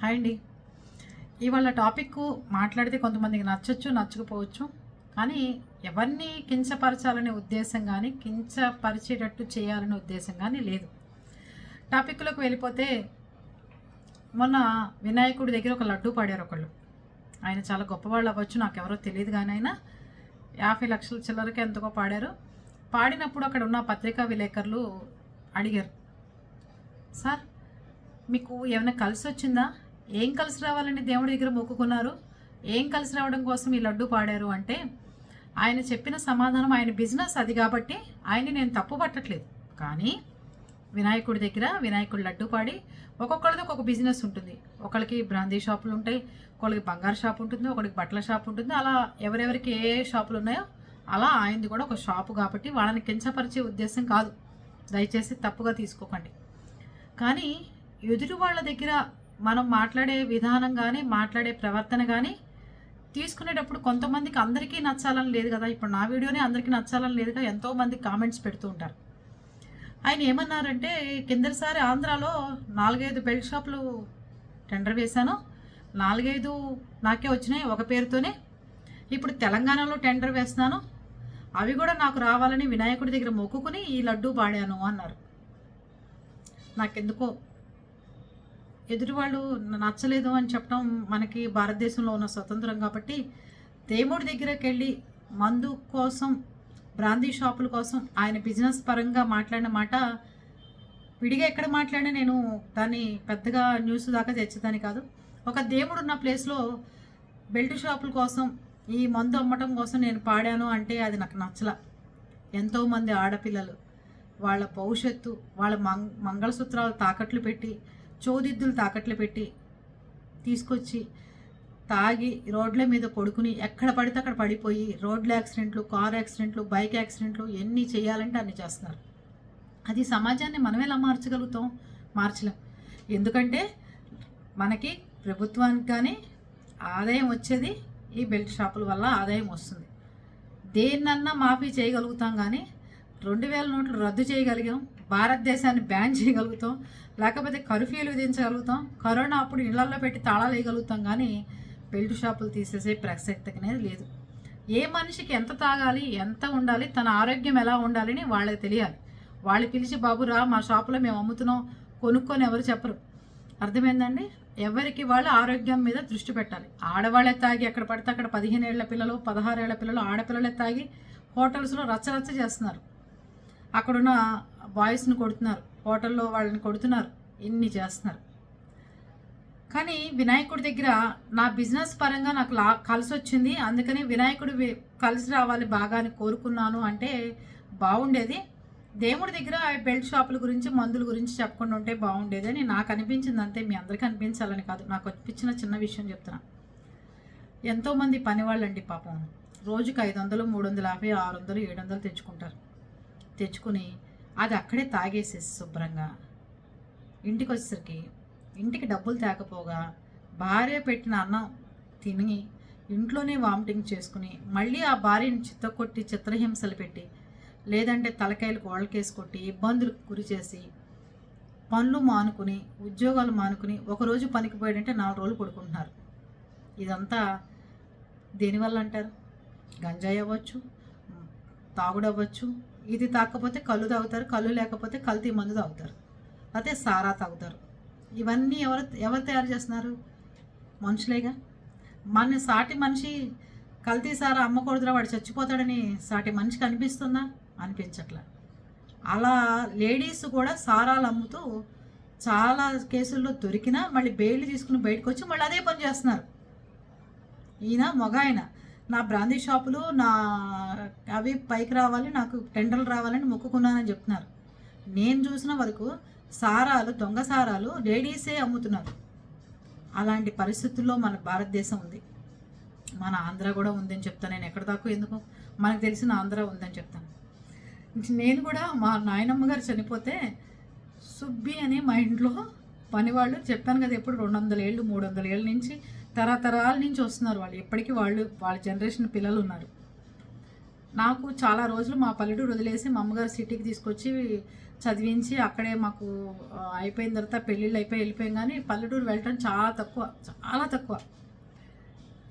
Hi అండి. ఇవాళ topic మాట్లాడితే కొంతమందికి నచ్చచ్చు నచ్చకపోవచ్చు. కానీ ఎవరిని కించపరచాలనే ఉద్దేశం కానీ కించపరిచేటట్టు చేయాలనే ఉద్దేశం కానీ లేదు. టాపిక్లోకి వెళ్ళిపోతే మొన్న వినాయకుడి దగ్గర ఒక లడ్డు పాడారు ఒకళ్ళు. ఆయన చాలా గొప్పవాళ్ళు అవ్వచ్చు నాకెవరో తెలియదు కానీ ఆయన యాభై లక్షల చిల్లరకి ఎంతకో పాడారు. పాడినప్పుడు అక్కడ ఉన్న పత్రికా విలేకరులు అడిగారు సార్ మీకు ఏమైనా కలిసి వచ్చిందా ఏం కలిసి రావాలని దేవుడి దగ్గర మొక్కుకున్నారు? ఏం కలిసి రావడం కోసం ఈ లడ్డు పాడారు అంటే ఆయన చెప్పిన సమాధానం ఆయన బిజినెస్ అది కాబట్టి ఆయన్ని నేను తప్పు పట్టట్లేదు. కానీ వినాయకుడి దగ్గర వినాయకుడి లడ్డు పాడి ఒక్కొక్కరిది ఒక్కొక్క బిజినెస్ ఉంటుంది. ఒకరికి బ్రాందీ షాపులు ఉంటాయి ఒకరికి బంగారు షాప్ ఉంటుంది ఒకరికి బట్టల షాప్ ఉంటుంది. అలా ఎవరెవరికి ఏ ఏ షాపులు ఉన్నాయో అలా ఆయనది కూడా ఒక షాపు కాబట్టి వాళ్ళని కించపరిచే ఉద్దేశం కాదు. దయచేసి తప్పుగా తీసుకోకండి. కానీ ఎదుటి వాళ్ళ దగ్గర మనం మాట్లాడే విధానం కానీ మాట్లాడే ప్రవర్తన కానీ తీసుకునేటప్పుడు కొంతమందికి అందరికీ నచ్చాలని లేదు కదా. ఇప్పుడు నా వీడియోనే అందరికీ నచ్చాలని లేదు కదా. ఎంతోమంది కామెంట్స్ పెడుతూ ఉంటారు. ఆయన ఏమన్నారంటే కిందసారి ఆంధ్రాలో నాలుగైదు బెల్ట్ షాపులు టెండర్ వేశాను. నాలుగైదు నాకే వచ్చినాయి ఒక పేరుతోనే. ఇప్పుడు తెలంగాణలో టెండర్ వేస్తున్నాను. అవి కూడా నాకు రావాలని వినాయకుడి దగ్గర మొక్కుకుని ఈ లడ్డు పాడాను అన్నారు. నాకెందుకో ఎదుటివాళ్ళు నచ్చలేదు అని చెప్పడం మనకి భారతదేశంలో ఉన్న స్వతంత్రం కాబట్టి దేవుడి దగ్గరకు వెళ్ళి మందు కోసం బ్రాందీ షాపుల కోసం ఆయన బిజినెస్ పరంగా మాట్లాడిన మాట విడిగా ఎక్కడ మాట్లాడినా నేను దాన్ని పెద్దగా న్యూస్ దాకా తెచ్చేదాన్ని కాదు. ఒక దేవుడు ఉన్న ప్లేస్లో బెల్ట్ షాపుల కోసం ఈ మందు అమ్మటం కోసం నేను పాడాను అంటే అది నాకు నచ్చల. ఎంతోమంది ఆడపిల్లలు వాళ్ళ భవిష్యత్తు వాళ్ళ మంగళసూత్రాలు తాకట్లు పెట్టి చోదిద్దులు తాకట్లు పెట్టి తీసుకొచ్చి తాగి రోడ్ల మీద పడుకుని ఎక్కడ పడితే అక్కడ పడిపోయి రోడ్ల యాక్సిడెంట్లు కార్ యాక్సిడెంట్లు బైక్ యాక్సిడెంట్లు ఎన్ని చేయాలంటే అన్ని చేస్తున్నారు. అది సమాజాన్ని మనం ఎలా మార్చగలుగుతాం? మార్చలేం. ఎందుకంటే మనకి ప్రభుత్వానికి కానీ ఆదాయం వచ్చేది ఈ బెల్ట్ షాపుల వల్ల ఆదాయం వస్తుంది. దేన్నన్నా మాఫీ చేయగలుగుతాం కానీ రెండు వేల నోట్లు రద్దు చేయగలిగాం. భారతదేశాన్ని బ్యాన్ చేయగలుగుతాం లేకపోతే కర్ఫ్యూలు విధించగలుగుతాం కరోనా అప్పుడు ఇళ్ళలో పెట్టి తాళాలు వేయగలుగుతాం కానీ బెల్ట్ షాపులు తీసేసే ప్రసక్తి అనేది లేదు. ఏ మనిషికి ఎంత తాగాలి ఎంత ఉండాలి తన ఆరోగ్యం ఎలా ఉండాలని వాళ్ళకి తెలియాలి. వాళ్ళు పిలిచి బాబు రా మా షాపులో మేము అమ్ముతున్నాం కొనుక్కొని ఎవరు చెప్పరు. అర్థమైందండి? ఎవరికి వాళ్ళు ఆరోగ్యం మీద దృష్టి పెట్టాలి. ఆడవాళ్ళే తాగి ఎక్కడ పడితే అక్కడ పదిహేను ఏళ్ళ పిల్లలు పదహారేళ్ళ పిల్లలు ఆడపిల్లలే తాగి హోటల్స్లో రచ్చరచ్చ చేస్తున్నారు. అక్కడున్న బాయ్స్ని కొడుతున్నారు హోటల్లో వాళ్ళని కొడుతున్నారు ఇన్ని చేస్తున్నారు. కానీ వినాయకుడి దగ్గర నా బిజినెస్ పరంగా నాకు లా కలిసి వచ్చింది. అందుకని వినాయకుడు కలిసి రావాలి బాగా అని కోరుకున్నాను అంటే బాగుండేది. దేవుడి దగ్గర బెల్ట్ షాపుల గురించి మందుల గురించి చెప్పకుండా ఉంటే బాగుండేది అని నాకు అనిపించింది అంతే. మీ అందరికీ అనిపించాలని కాదు. నాకు అనిపించిన చిన్న విషయం చెప్తున్నా. ఎంతోమంది పనివాళ్ళండి పాపం. రోజుకి ఐదు వందలు మూడు వందల యాభై ఆరు వందలు ఏడు వందలు తెచ్చుకుంటారు. తెచ్చుకుని అది అక్కడే తాగేసేసి శుభ్రంగా. ఇంటికి వచ్చేసరికి ఇంటికి డబ్బులు తేకపోగా భార్య పెట్టిన అన్నం తిని ఇంట్లోనే వామిటింగ్ చేసుకుని మళ్ళీ ఆ భార్యని చిత్తకొట్టి చిత్రహింసలు పెట్టి లేదంటే తలకాయలు కోళ్ళకేసి కొట్టి ఇబ్బందులకు గురి చేసి పనులు మానుకుని ఉద్యోగాలు మానుకుని ఒకరోజు పనికి పోయాడంటే నాలుగు రోజులు పడుకుంటున్నారు. ఇదంతా దేనివల్ల అంటారు? గంజాయి అవ్వచ్చు తాగుడు అవ్వచ్చు ఇది తాకపోతే కళ్ళు తాగుతారు కళ్ళు లేకపోతే కల్తీ మందు తాగుతారు. అయితే సారా తాగుతారు. ఇవన్నీ ఎవరు ఎవరు తయారు చేస్తున్నారు? మనుషులేగా? మన సాటి మనిషి కల్తీ సారా అమ్మకూడదురా వాడు చచ్చిపోతాడని సాటి మనిషికి అనిపిస్తుందా? అనిపించట్లా. అలా లేడీస్ కూడా సారాలు అమ్ముతూ చాలా కేసుల్లో దొరికినా మళ్ళీ బెయిల్ తీసుకుని బయటకు వచ్చి మళ్ళీ అదే పని చేస్తున్నారు. ఈయన మగ ఆయన నా బ్రాందీ షాపులు నా అవి పైకి రావాలి నాకు టెండర్లు రావాలని మొక్కుకున్నానని చెప్తున్నారు. నేను చూసిన వరకు సారాలు దొంగ సారాలు లేడీసే అమ్ముతున్నారు. అలాంటి పరిస్థితుల్లో మన భారతదేశం ఉంది. మన ఆంధ్ర కూడా ఉందని చెప్తాను. నేను ఎక్కడ దాకా ఎందుకు? మనకు తెలిసిన ఆంధ్ర ఉందని చెప్తాను. నేను కూడా మా నాయనమ్మ గారు చనిపోతే సుబ్బి అని మా ఇంట్లో పనివాళ్ళు చెప్పాను కదా ఎప్పుడు రెండు వందల ఏళ్ళు మూడు వందల ఏళ్ళ నుంచి తరతరాల నుంచి వస్తున్నారు వాళ్ళు. ఎప్పటికీ వాళ్ళు వాళ్ళ జనరేషన్ పిల్లలు ఉన్నారు. నాకు చాలా రోజులు మా పల్లెటూరు వదిలేసి మా అమ్మగారు సిటీకి తీసుకొచ్చి చదివించి అక్కడే మాకు అయిపోయిన తర్వాత పెళ్ళిళ్ళు అయిపోయి వెళ్ళిపోయాం కానీ పల్లెటూరు వెళ్ళటం చాలా తక్కువ చాలా తక్కువ.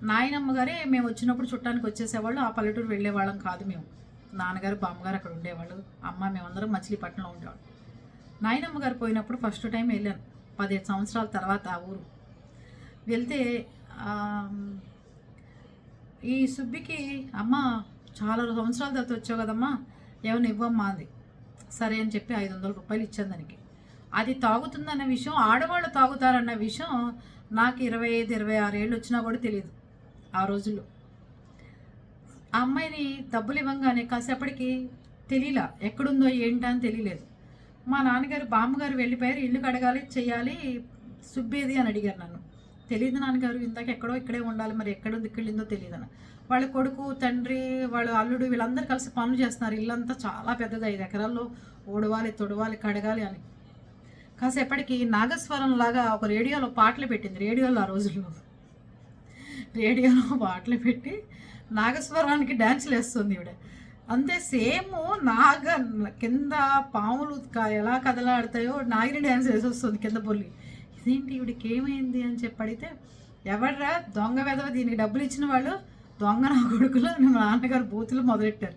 నాయనమ్మ గారే మేము వచ్చినప్పుడు చుట్టానికి వచ్చేసేవాళ్ళు ఆ పల్లెటూరు వెళ్ళేవాళ్ళం కాదు మేము. నాన్నగారు బామ్మగారు అక్కడ ఉండేవాళ్ళు. అమ్మ మేమందరం మచిలీపట్నంలో ఉండేవాళ్ళు. నాయనమ్మ గారు పోయినప్పుడు ఫస్ట్ టైం వెళ్ళాను. పదిహేను సంవత్సరాల తర్వాత ఆ ఊరు. వెళ్తే ఈ సుబ్బికి అమ్మ చాలా సంవత్సరాల తర్వాత వచ్చావు కదమ్మా ఏమైనా ఇవ్వమ్మా అంది. సరే అని చెప్పి ఐదు వందల రూపాయలు ఇచ్చాను దానికి. అది తాగుతుందన్న విషయం ఆడవాళ్ళు తాగుతారన్న విషయం నాకు ఇరవై ఐదు ఇరవై ఆరు ఏళ్ళు వచ్చినా కూడా తెలియదు ఆ రోజుల్లో. ఆ అమ్మాయిని డబ్బులు ఇవ్వంగానే కాసేపటికి తెలియలా ఎక్కడుందో ఏంటా అని తెలియలేదు. మా నాన్నగారు బామ్మగారు వెళ్ళిపోయారు ఇల్లు కడగాలి చేయాలి సుబ్బేది అని అడిగారు నన్ను. తెలియదు నాన్నగారు ఇందాక ఎక్కడో ఇక్కడే ఉండాలి మరి ఎక్కడ దిక్కెళ్ళిందో తెలియదని వాళ్ళ కొడుకు తండ్రి వాళ్ళ అల్లుడు వీళ్ళందరూ కలిసి పనులు చేస్తున్నారు. ఇల్లంతా చాలా పెద్దది ఐదు ఎకరాల్లో ఓడవాలి తొడవాలి కడగాలి అని. కాసేపటికి నాగస్వరం లాగా ఒక రేడియోలో పాటలు పెట్టింది. రేడియోలో ఆ రోజుల్లో. రేడియోలో పాటలు పెట్టి నాగస్వరానికి డ్యాన్సులు వేస్తుంది ఈవిడ. అంతే సేమ్ నాగ కింద పాములు క- ఎలా కదలాడతాయో నాగిని డ్యాన్స్ వేసి వస్తుంది కింద పొల్లి అదేంటి ఈవిడికి ఏమైంది అని చెప్పి అడిగితే ఎవడ్రా దొంగ వెదవ దీనికి డబ్బులు ఇచ్చిన వాళ్ళు? దొంగ నా కొడుకులు? మా నాన్నగారు బూతులు మొదలెట్టారు.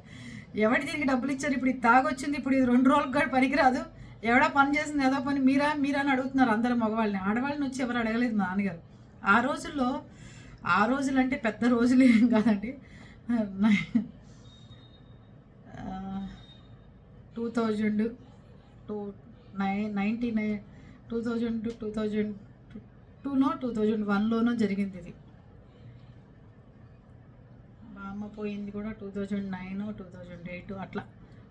ఎవడి దీనికి డబ్బులు ఇచ్చారు? ఇప్పుడు ఇది తాగొచ్చింది ఇప్పుడు ఇది రెండు రోజులకు కూడా పనికిరాదు. ఎవడా పని చేసింది? ఏదో పని మీరా? మీరా? అని అడుగుతున్నారు అందరు మగవాళ్ళని. ఆడవాళ్ళని వచ్చి ఎవరు అడగలేదు మా నాన్నగారు. ఆ రోజుల్లో ఆ రోజులు అంటే పెద్ద రోజులు ఏం కాదండి. Two thousand two nine ninety nine two thousand two thousand టూనో two thousand వన్లోనో జరిగింది ఇది. మా అమ్మ పోయింది కూడా two thousand nine two thousand eight అట్లా.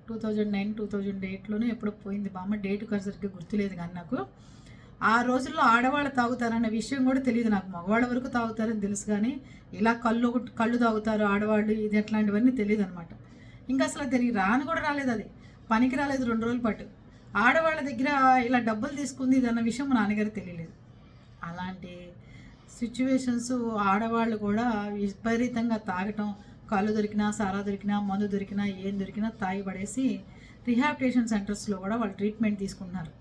Two thousand nine two thousand ఎయిట్లోనే ఎప్పుడో పోయింది బామ్మ డేట్ సరిగ్గా గుర్తులేదు కానీ నాకు. ఆ రోజుల్లో ఆడవాళ్ళు తాగుతారన్న విషయం కూడా తెలియదు నాకు. మగవాళ్ళ వరకు తాగుతారని తెలుసు కానీ ఇలా కళ్ళు ఒకటి- కళ్ళు తాగుతారు ఆడవాళ్ళు ఇది అట్లాంటివన్నీ తెలియదు అనమాట ఇంకా అసలు తిరిగి రాను కూడా రాలేదు అది. పనికి రాలేదు రెండు రోజుల పాటు. ఆడవాళ్ళ దగ్గర ఇలా డబ్బులు తీసుకుంది ఇది అన్న విషయం నాన్నగారు నాన్నగారికి తెలియలేదు. అలాంటి సిచ్యువేషన్స్ ఆడవాళ్ళు కూడా విపరీతంగా తాగటం కళ్ళు దొరికినా సారా దొరికినా మందు దొరికినా ఏం దొరికినా తాగి పడేసి రిహాబిటేషన్ సెంటర్స్లో కూడా వాళ్ళు ట్రీట్మెంట్ తీసుకుంటున్నారు.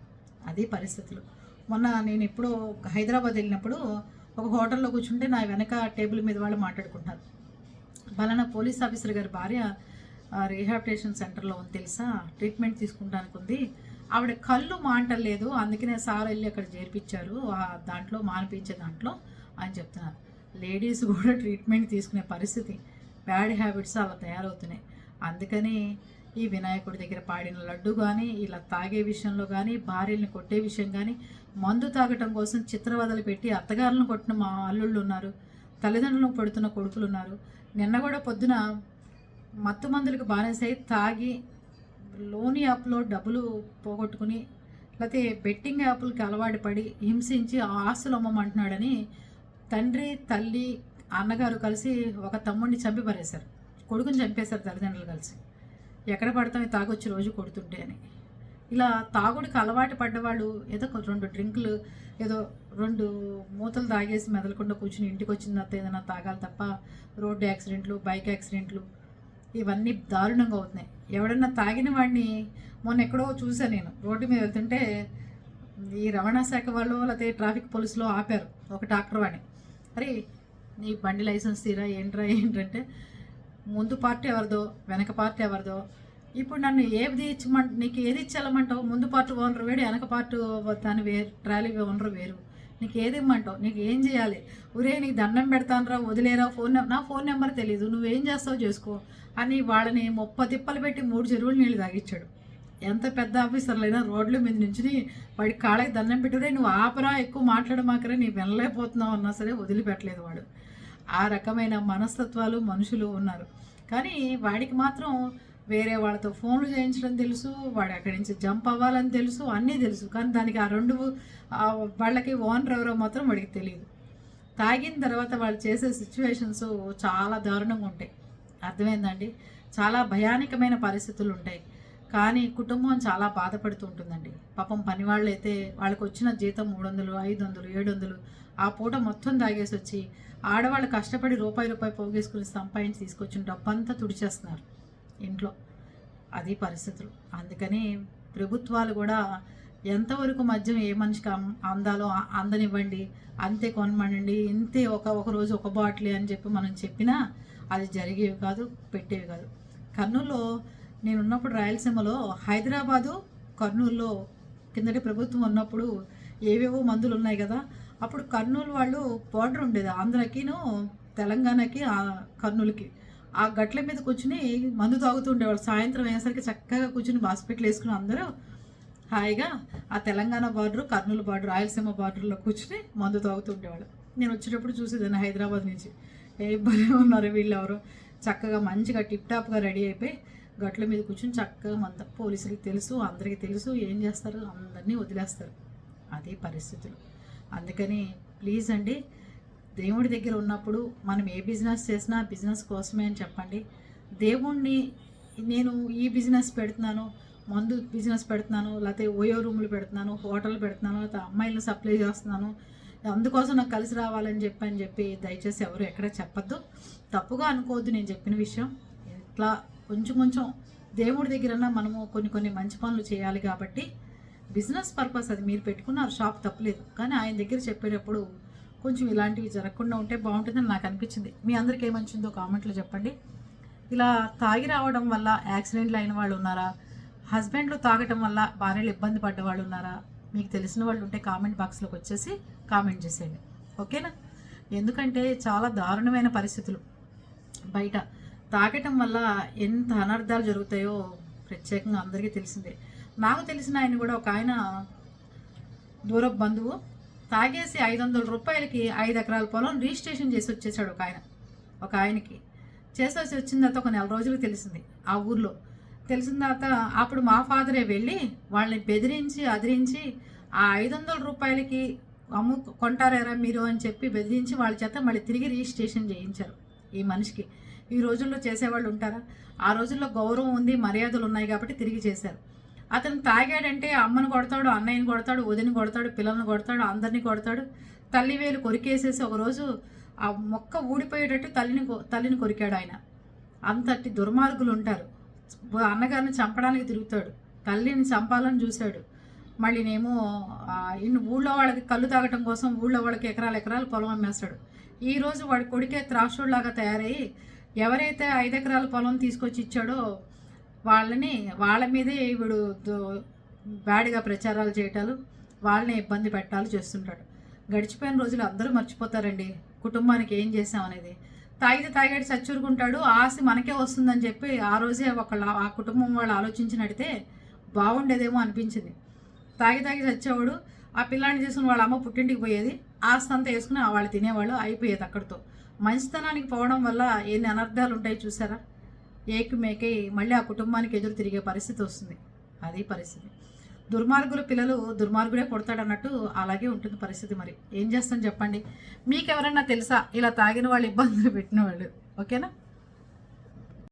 అది పరిస్థితులు. మొన్న నేను ఎప్పుడో హైదరాబాద్ వెళ్ళినప్పుడు ఒక హోటల్లో కూర్చుంటే నా వెనక టేబుల్ మీద వాళ్ళు మాట్లాడుకుంటున్నారు. పలానా పోలీస్ ఆఫీసర్ గారి భార్య ఆ, రీహాబిటేషన్ సెంటర్లో ఉంది తెలుసా? ట్రీట్మెంట్ తీసుకుంటానికి ఉంది. ఆవిడ కళ్ళు మాంటలేదు. అందుకనే సార్ వెళ్ళి అక్కడ చేర్పించారు. దాంట్లో మానిపించే దాంట్లో అని చెప్తున్నారు. లేడీస్ కూడా ట్రీట్మెంట్ తీసుకునే పరిస్థితి. బ్యాడ్ హ్యాబిట్స్ అలా తయారవుతున్నాయి. అందుకని ఈ వినాయకుడి దగ్గర పాడిన లడ్డు కానీ ఇలా తాగే విషయంలో కానీ భార్యల్ని కొట్టే విషయం కానీ మందు తాగటం కోసం చిత్రవదలు పెట్టి అత్తగారులను కొట్టిన మా అల్లుళ్ళు ఉన్నారు. తల్లిదండ్రులను పడుతున్న కొడుకులు ఉన్నారు. నిన్న కూడా పొద్దున మత్తు మందులకు బానిసై తాగి లోన్ యాప్లో డబ్బులు పోగొట్టుకుని లేకపోతే బెట్టింగ్ యాప్లకి అలవాటు పడి హింసించి ఆ ఆస్తులు అమ్మమంటున్నాడని తండ్రి తల్లి అన్నగారు కలిసి ఒక తమ్ముడిని చంపి పరేశారు. కొడుకుని చంపేశారు తల్లిదండ్రులు కలిసి. ఎక్కడ పడతాం తాగొచ్చి రోజు కొడుతుంటే అని. ఇలా తాగుడికి అలవాటు పడ్డవాళ్ళు ఏదో రెండు డ్రింకులు ఏదో రెండు మూతలు తాగేసి మెదలకుండా కూర్చుని ఇంటికి వచ్చిన తర్వాత ఏదైనా తాగాలి తప్ప రోడ్డు యాక్సిడెంట్లు బైక్ యాక్సిడెంట్లు ఇవన్నీ దారుణంగా అవుతున్నాయి. ఎవడన్నా తాగిన వాడిని మొన్న ఎక్కడో చూశాను నేను. రోడ్డు మీద వెళ్తుంటే ఈ రవాణా శాఖ వాళ్ళు లేకపోతే ట్రాఫిక్ పోలీసులో ఆపారు ఒక డాక్టర్ వాడిని. అరే నీ బండి లైసెన్స్ తీరా? ఏంట్రా? ఏంటంటే ముందు పార్టీ ఎవరిదో వెనక పార్టీ ఎవరిదో ఇప్పుడు నన్ను ఏది ఇచ్చమంట నీకు ఏది ఇచ్చేయమంటావు ముందు పార్టీ ఓనర్ వేడు వెనక పార్టీ దాని వేరు ట్రాలీ ఓనర్ వేరు. నీకు ఏది ఇమ్మంటావు? నీకు ఏం చేయాలి? ఒరే నీకు దండం పెడతానరా వదిలేరా ఫోన్ నెంబర్ నా ఫోన్ నెంబర్ తెలియదు నువ్వేం చేస్తావు చేసుకో. అని వాళ్ళని ముప్ప తిప్పలు పెట్టి మూడు చెరువులు నీళ్ళు తాగించాడు ఎంత పెద్ద ఆఫీసర్లైనా రోడ్ల మీద నుంచి వాడి కాళ్ళకి దండం పెట్టురే నువ్వు ఆపరా ఎక్కువ మాట్లాడమాకరే నీ వినలేకపోతున్నావు అన్నా సరే వదిలిపెట్టలేదు వాడు. ఆ రకమైన మనస్తత్వాలు మనుషులు ఉన్నారు. కానీ వాడికి మాత్రం వేరే వాళ్ళతో ఫోన్లు చేయించడం తెలుసు వాడు అక్కడి నుంచి జంప్ అవ్వాలని తెలుసు అన్నీ తెలుసు. కానీ దానికి ఆ రెండు వాళ్ళకి ఓనర్ ఎవరో మాత్రం వాడికి తెలియదు తాగిన తర్వాత వాళ్ళు చేసే సిచ్యువేషన్స్ చాలా దారుణంగా ఉంటాయి. అర్థమైందండి? చాలా భయానకమైన పరిస్థితులు ఉంటాయి కానీ కుటుంబం చాలా బాధపడుతూ ఉంటుందండి. పాపం పని వాళ్ళు అయితే వాళ్ళకి వచ్చిన జీతం మూడు వందలు ఐదు వందలు ఏడు వందలు ఆ పూట మొత్తం తాగేసి వచ్చి ఆడవాళ్ళు కష్టపడి రూపాయి రూపాయి పోగేసుకుని సంపాదించి తీసుకొచ్చిన డబ్బంతా తుడిచేస్తున్నారు. ఇంట్లో. అది పరిస్థితులు. అందుకని ప్రభుత్వాలు కూడా ఎంతవరకు మద్యం ఏ మనిషికి అందాలో అందనివ్వండి అంతే కొనమనండి ఇంతే ఒక ఒక రోజు ఒక బాటిల్ అని చెప్పి మనం చెప్పినా అది జరిగేవి కాదు పెట్టేవి కాదు. కర్నూలులో నేను ఉన్నప్పుడు రాయలసీమలో హైదరాబాదు కర్నూలులో కిందటి ప్రభుత్వం ఉన్నప్పుడు ఏవేవో మందులు ఉన్నాయి కదా అప్పుడు కర్నూలు వాళ్ళు బోర్డర్ ఉండేది ఆంధ్రకిను తెలంగాణకి ఆ కర్నూలుకి. ఆ గట్ల మీద కూర్చుని మందు తాగుతూ ఉండేవాళ్ళు. సాయంత్రం అయ్యేసరికి చక్కగా కూర్చుని బాస్పెట్లు వేసుకుని అందరూ హాయిగా ఆ తెలంగాణ బార్డర్ కర్నూలు బార్డర్ రాయలసీమ బార్డర్లో కూర్చుని మందు తాగుతూ ఉండేవాళ్ళు. నేను వచ్చేటప్పుడు చూసేదాన్ని హైదరాబాద్ నుంచి. ఏ భలే ఉన్నారు వీళ్ళు ఎవరు. చక్కగా మంచిగా టిప్ టాప్గా రెడీ అయిపోయి గట్ల మీద కూర్చుని చక్కగా మంత పోలీసులకు తెలుసు అందరికీ తెలుసు ఏం చేస్తారు అందరినీ వదిలేస్తారు. అదే పరిస్థితులు. అందుకని ప్లీజ్ అండి దేవుడి దగ్గర ఉన్నప్పుడు మనం ఏ బిజినెస్ చేసినా బిజినెస్ కోసమే అని చెప్పండి. దేవుణ్ణి నేను ఈ బిజినెస్ పెడుతున్నాను మందు బిజినెస్ పెడుతున్నాను లేకపోతే ఓయో రూములు పెడుతున్నాను హోటల్ పెడుతున్నాను లేకపోతే అమ్మాయిలను సప్లై చేస్తున్నాను. అందుకోసం నాకు కలిసి రావాలని చెప్పి అని చెప్పి దయచేసి ఎవరు ఎక్కడ చెప్పొద్దు. తప్పుగా అనుకోవద్దు నేను చెప్పిన విషయం. ఇట్లా కొంచెం కొంచెం దేవుడి దగ్గరన్నా మనము కొన్ని కొన్ని మంచి పనులు చేయాలి కాబట్టి బిజినెస్ పర్పస్ అది మీరు పెట్టుకున్నారు షాప్ తప్పలేదు. కానీ ఆయన దగ్గర చెప్పేటప్పుడు కొంచెం ఇలాంటివి జరగకుండా ఉంటే బాగుంటుందని నాకు అనిపించింది. మీ అందరికి ఏమనిచిందో కామెంట్లో చెప్పండి. ఇలా తాగి రావడం వల్ల యాక్సిడెంట్లు అయిన వాళ్ళు ఉన్నారా? హస్బెండ్లు తాగటం వల్ల భార్యలు ఇబ్బంది పడ్డ వాళ్ళు ఉన్నారా? మీకు తెలిసిన వాళ్ళు ఉంటే కామెంట్ బాక్స్లోకి వచ్చేసి కామెంట్ చేసేయండి. ఓకేనా? ఎందుకంటే చాలా దారుణమైన పరిస్థితులు. బయట తాగటం వల్ల ఎంత అనర్థాలు జరుగుతాయో ప్రత్యేకంగా అందరికీ తెలిసిందే. నాకు తెలిసిన ఆయన కూడా ఒక ఆయన దూరపు బంధువు తాగేసి ఐదు వందల రూపాయలకి ఐదు ఎకరాల పొలం రిజిస్ట్రేషన్ చేసి వచ్చేసాడు ఒక ఆయన. ఒక ఆయనకి. చేసేసి వచ్చిన తర్వాత ఒక నెల రోజులకు తెలిసింది. ఆ ఊర్లో తెలిసిన తర్వాత అప్పుడు మా ఫాదరే వెళ్ళి వాళ్ళని బెదిరించి అదిరించి ఆ ఐదు వందల రూపాయలకి అమ్ము కొంటారా మీరు అని చెప్పి బెదిరించి వాళ్ళ చేత మళ్ళీ తిరిగి రిజిస్ట్రేషన్ చేయించారు ఈ మనిషికి. ఈ రోజుల్లో చేసేవాళ్ళు ఉంటారా? ఆ రోజుల్లో గౌరవం ఉంది మర్యాదలు ఉన్నాయి కాబట్టి తిరిగి చేశారు. అతను తాగాడంటే అమ్మను కొడతాడు అన్నయ్యని కొడతాడు వదిని కొడతాడు పిల్లల్ని కొడతాడు అందరినీ కొడతాడు. తల్లి వేలు కొరికేసేసి ఒకరోజు ఆ మొక్క ఊడిపోయేటట్టు తల్లిని కొ- తల్లిని కొరికాడు ఆయన. అంతటి దుర్మార్గులు ఉంటారు. అన్నగారిని చంపడానికి తిరుగుతాడు. తల్లిని చంపాలని చూశాడు. మళ్ళీనేమో నేమో ఇన్ని ఊళ్ళో వాళ్ళకి కళ్ళు తాగటం కోసం ఊళ్ళో వాళ్ళకి ఎకరాలు ఎకరాలు పొలం అమ్మేస్తాడు. ఈరోజు వాడి కొడుకే త్రాసుడులాగా తయారయ్యి ఎవరైతే ఐదు ఎకరాల పొలం తీసుకొచ్చి ఇచ్చాడో వాళ్ళని వాళ్ళ మీదే వీడు దో- బ్యాడ్గా ప్రచారాలు చేయటాలు వాళ్ళని ఇబ్బంది పెట్టాలు చేస్తుంటాడు. గడిచిపోయిన రోజులు అందరూ మర్చిపోతారండి. కుటుంబానికి ఏం చేసాం అనేది. తాగితే తాగాడు చచ్చూరుకుంటాడు ఆశ మనకే వస్తుందని చెప్పి ఆ రోజే ఒకళ్ళ ఆ కుటుంబం వాళ్ళు ఆలోచించినడితే బాగుండేదేమో అనిపించింది. తాగి తాగి చచ్చేవాడు ఆ పిల్లాన్ని చేసుకుని వాళ్ళ అమ్మ పుట్టింటికి పోయేది. ఆస్తి అంతా వేసుకుని వాళ్ళు తినేవాళ్ళు అయిపోయేది అక్కడితో. మంచితనానికి పోవడం వల్ల ఎన్ని అనర్థాలు ఉంటాయి చూసారా? ఏకి మేకే మళ్ళీ ఆ కుటుంబానికి ఎదురు తిరిగే పరిస్థితి వస్తుంది. అది పరిస్థితి. దుర్మార్గులు పిల్లలు దుర్మార్గుడే కొడతాడన్నట్టు అలాగే ఉంటుంది పరిస్థితి మరి. ఏం చేస్తాం చెప్పండి? మీకు ఎవరైనా తెలుసా? ఇలా తాగిన వాళ్ళు ఇబ్బందులు పెట్టిన వాళ్ళు. ఓకేనా?